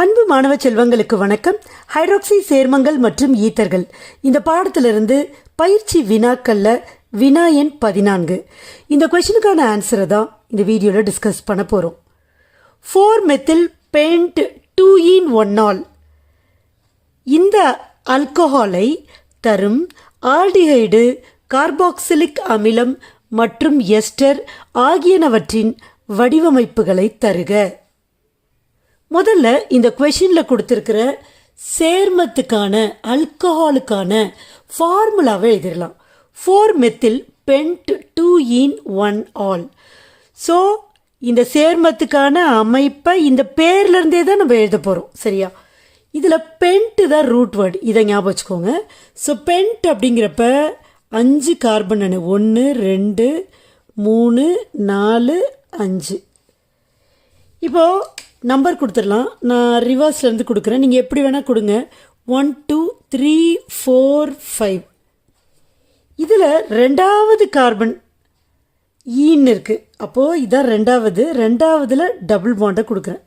அன்பு மாணவ செல்வங்களுக்கு வணக்கம். ஹைட்ராக்சி சேர்மங்கள் மற்றும் ஈத்தர்கள் இந்த பாடத்திலிருந்து பயிற்சி வினாக்கள்ல வினா எண் பதினான்கு. இந்த கொஷனுக்கான ஆன்சரை தான் இந்த வீடியோவில் டிஸ்கஸ் பண்ண போகிறோம் four methyl pent two en one ol இந்த ஆல்கஹாலை தரும் ஆல்டிஹைடு கார்பாக்சிலிக் அமிலம் மற்றும் எஸ்டர் ஆகியனவற்றின் வடிவமைப்புகளை தருக. முதல்ல இந்த கொஷினில் கொடுத்துருக்கிற சேர்மத்துக்கான அல்கஹாலுக்கான ஃபார்முலாவை எழுதிடலாம். Four methyl pent two en one ol so இந்த சேர்மத்துக்கான அமைப்பை இந்த பேர்லேருந்தே தான் நம்ம எழுத போகிறோம் சரியா? இதில் பென்ட்டு தான் ரூட் வேர்டு இதை ஞாபகம் வச்சுக்கோங்க. ஸோ பென்ட் அப்படிங்கிறப்ப அஞ்சு கார்பன் அணு ஒன்று ரெண்டு மூணு நாலு அஞ்சு. இப்போது நம்பர் கொடுத்துடலாம். நான் ரிவர்ஸ்லேருந்து கொடுக்குறேன். நீங்கள் எப்படி வேணால் கொடுங்க. One two three four five இதில் ரெண்டாவது கார்பன் ஈன்னு e இருக்குது அப்போது இதான் ரெண்டாவது. ரெண்டாவதில் டபுள் பாண்டை கொடுக்குறேன்.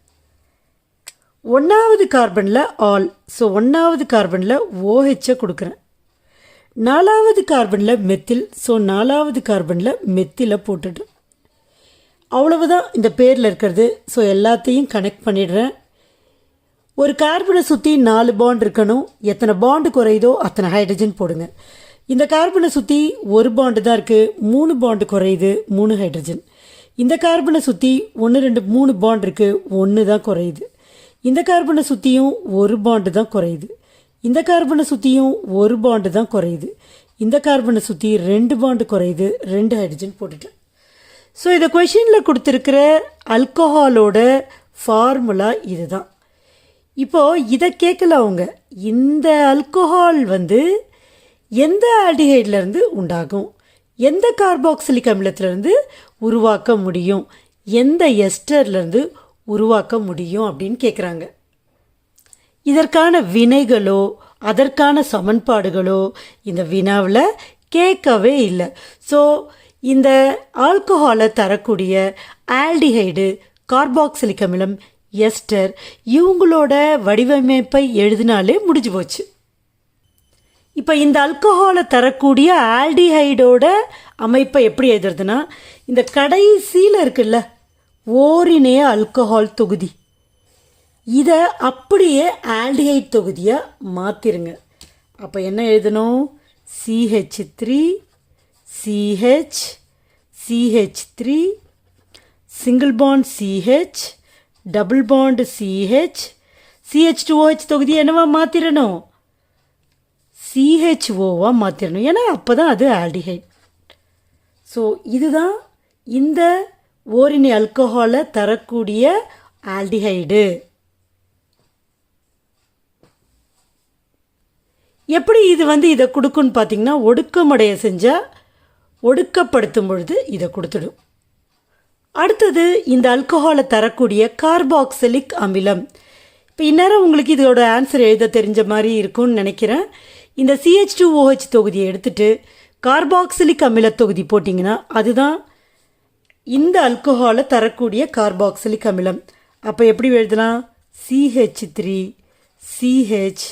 ஒன்றாவது கார்பனில் ஆல் ஸோ ஒன்றாவது கார்பனில் ஓஹெச்சை கொடுக்குறேன். நாலாவது கார்பனில் மெத்தில் ஸோ நாலாவது கார்பனில் மெத்தில போட்டுடுறேன் அவ்வளவுதான் இந்த பேரில் இருக்கிறது. ஸோ எல்லாத்தையும் கனெக்ட் பண்ணிடுறேன். ஒரு கார்பனை சுற்றி நாலு பாண்ட் இருக்கணும். எத்தனை பாண்டு குறையுதோ அத்தனை ஹைட்ரஜன் போடுங்க. இந்த கார்பனை சுற்றி ஒரு பாண்டு தான் இருக்குது மூணு பாண்டு குறையுது மூணு ஹைட்ரஜன் இந்த கார்பனை சுற்றி ஒன்று ரெண்டு மூணு பாண்ட் இருக்குது ஒன்று தான் குறையுது. இந்த கார்பனை சுற்றியும் ஒரு பாண்டு தான் குறையுது. இந்த கார்பனை சுற்றியும் ஒரு பாண்டு தான் குறையுது. இந்த கார்பனை சுற்றி ரெண்டு பாண்டு குறையுது ரெண்டு ஹைட்ரஜன் போட்டுட்டேன். ஸோ இந்த கொஷினில் கொடுத்துருக்கிற அல்கஹாலோட ஃபார்முலா இதுதான். இப்போது இதை கேட்கல அவங்க. இந்த அல்கோஹால் வந்து எந்த ஆல்டிஹைட்லேருந்து உண்டாகும்? எந்த கார்பாக்சிலிக் அமிலத்திலேருந்து உருவாக்க முடியும்? எந்த எஸ்டர்லேருந்து உருவாக்க முடியும் அப்படின்னு கேட்குறாங்க. இதற்கான வினைகளோ அதற்கான சமன்பாடுகளோ இந்த வினாவில் கேட்கவே இல்லை. ஸோ இந்த ஆல்கஹாலை தரக்கூடிய ஆல்டிஹைடு கார்பாக்சிலிக் அமிலம் எஸ்டர் இவங்களோட வடிவமைப்பை எழுதினாலே முடிஞ்சு போச்சு. இப்போ இந்த அல்கஹாலை தரக்கூடிய ஆல்டிஹைடோட அமைப்பை எப்படி எழுதுறதுன்னா இந்த கடைசியில் இருக்குல்ல ஓரினே அல்கஹால் தொகுதி. இதை அப்படியே ஆல்டிஹைட் தொகுதியாக மாற்றிருங்க அப்போ என்ன எழுதணும்? CH three CH CH three single bond CH double bond CH CH two OH தொகுதியை என்னவா மாற்றிடணும் சிஹெச்ஓவாக மாற்றிடணும் ஏன்னா அப்போ தான் அது ஆல்டிஹைட் ஸோ இதுதான் இந்த ஓரினி அல்கஹாலை தரக்கூடிய ஆல்டிஹைடு எப்படி இது வந்து இதை கொடுக்குன்னு பார்த்தீங்கன்னா ஒடுக்கமடைய செஞ்சால் ஒடுக்கப்படுத்தும் பொழுது இதை கொடுத்துடும். அடுத்தது இந்த அல்கஹாலை தரக்கூடிய கார்பாக்சிலிக் அமிலம். இப்போ இந்நேரம் உங்களுக்கு இதோட ஆன்சர் எழுத தெரிஞ்ச மாதிரி இருக்கும்னு நினைக்கிறேன். இந்த சிஹெச் டூ ஓஹெச் தொகுதியை எடுத்துட்டு கார்பாக்சிலிக் அமில தொகுதி போட்டிங்கன்னா அதுதான் இந்த அல்கஹாலை தரக்கூடிய கார்பாக்சிலிக் அமிலம். அப்போ எப்படி எழுதலாம்? CH three CH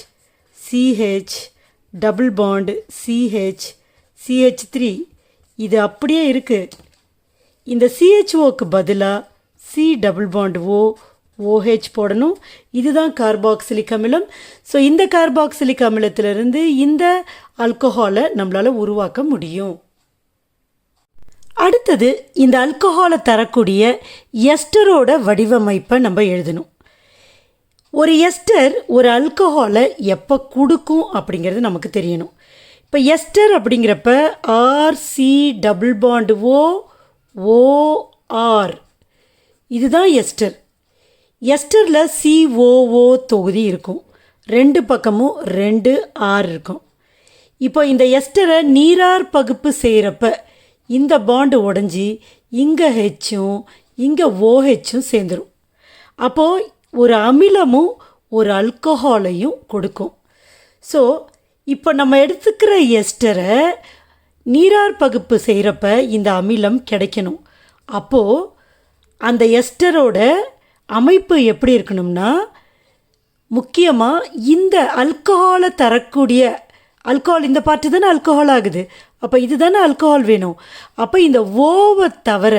CH double bond CH CH three இது அப்படியே இருக்குது இந்த சிஹெச்ஓக்கு பதிலாக C double bond O OH போடணும். இதுதான் கார்பாக்சிலிக் அமிலம். ஸோ இந்த கார்பாக்சிலிக் அமிலத்திலிருந்து இந்த ஆல்கஹாலை நம்மளால் உருவாக்க முடியும். அடுத்தது இந்த அல்கோஹாலை தரக்கூடிய எஸ்டரோட வடிவமைப்பை நம்ம எழுதணும். ஒரு எஸ்டர் ஒரு அல்கோஹாலை எப்போ கொடுக்கும் அப்படிங்கிறது நமக்கு தெரியணும். இப்போ எஸ்டர் அப்படிங்கிறப்ப RC double bond O OR இதுதான் எஸ்டர். எஸ்டரில் சிஓஓ தொகுதி இருக்கும். ரெண்டு பக்கமும் ரெண்டு ஆர் இருக்கும். இப்போ இந்த எஸ்டரை நீரார் பகுப்பு செய்கிறப்ப இந்த பாண்டு உடஞ்சி இங்கே ஹெச்சும் இங்கே ஓஹெச்சும் சேர்ந்துடும் அப்போது ஒரு அமிலமும் ஒரு அல்கஹாலையும் கொடுக்கும். ஸோ இப்போ நம்ம எடுத்துக்கிற எஸ்டரை நீரார் பகுப்பு செய்கிறப்ப இந்த அமிலம் கிடைக்கணும். அப்போது அந்த எஸ்டரோட அமைப்பு எப்படி இருக்கணும்னா முக்கியமாக இந்த அல்கஹாலை தரக்கூடிய அல்கோஹால் இந்த பார்ட்டு தானே அல்கோஹால் ஆகுது. அப்போ இது தானே அல்கோஹால் வேணும். அப்போ இந்த ஓவை தவிர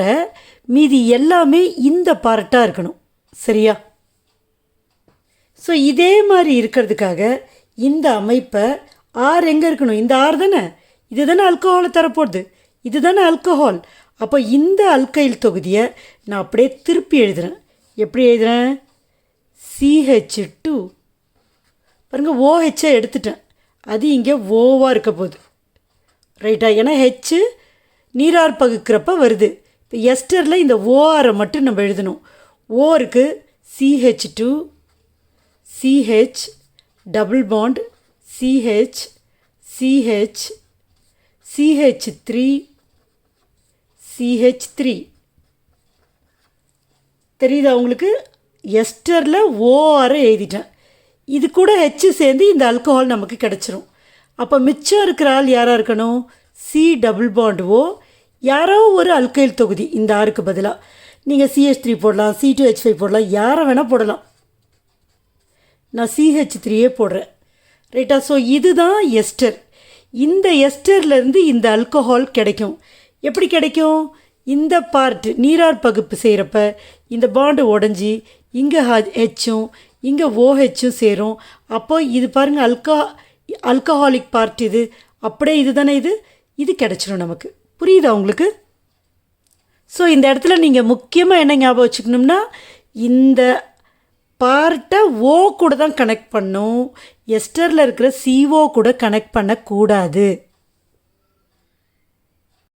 மீதி எல்லாமே இந்த பார்ட்டாக இருக்கணும். சரியா? ஸோ இதே மாதிரி இருக்கிறதுக்காக இந்த அமைப்பை ஆர் எங்கே இருக்கணும்? இந்த ஆர் தானே? இது தானே அல்கோஹாலை தரப்போகுது இது தானே அல்கோஹால் அப்போ இந்த அல்கைல் தொகுதியை நான் அப்படியே திருப்பி எழுதுறேன். எப்படி எழுதுறேன்? சிஹெச் டூ பாருங்கள் ஓஹெச்சை எடுத்துட்டேன். அது இங்கே ஓவாக இருக்க போகுது. ரைட்டா ஏன்னா ஹெச்சு நீரார் பகுக்கிறப்ப வருது. இப்போ எஸ்டரில் இந்த ஓஆரை மட்டும் நம்ம எழுதணும். O CH two CH double bond CH CH CH three CH three தெரியுதா உங்களுக்கு? எஸ்டரில் ஓஆரை எழுதிட்டேன். இது கூட ஹெச் சேர்ந்து இந்த ஆல்கஹால் நமக்கு கிடச்சிரும். அப்போ மிச்சம் இருக்கிற ஆள் யாராக இருக்கணும்? சி டபுள் பாண்ட் ஓ யாரோ ஒரு அல்கைல் தொகுதி. இந்த ஆருக்கு பதிலாக நீங்கள் சிஹெச் த்ரீ போடலாம் சி டூ ஹெச் ஃபைவ் போடலாம் யாரை வேணால் போடலாம். நான் சிஹெச் த்ரீயே போடுறேன். ரைட்டா ஸோ uh, இதுதான் எஸ்டர் இந்த எஸ்டர்லேருந்து இந்த அல்கஹால் கிடைக்கும். எப்படி கிடைக்கும்? இந்த பார்ட் நீரார் பகுப்பு செய்கிறப்ப இந்த பாண்டு உடஞ்சி இங்கே ஹெச்சும் இங்கே ஓஹெச்சும் சேரும். அப்போ இது பாருங்கள் அல்கா அல்கஹாலிக் பார்ட் இது. அப்படியே இது தானே இது? இது கிடச்சிரும் நமக்கு. புரியுதா உங்களுக்கு? ஸோ இந்த இடத்துல நீங்கள் முக்கியமாக என்ன ஞாபகம் வச்சுக்கணும்னா இந்த பார்ட்டை ஓ கூட தான் கனெக்ட் பண்ணும். எஸ்டரில் இருக்கிற சிஓ கூட கனெக்ட் பண்ணக்கூடாது.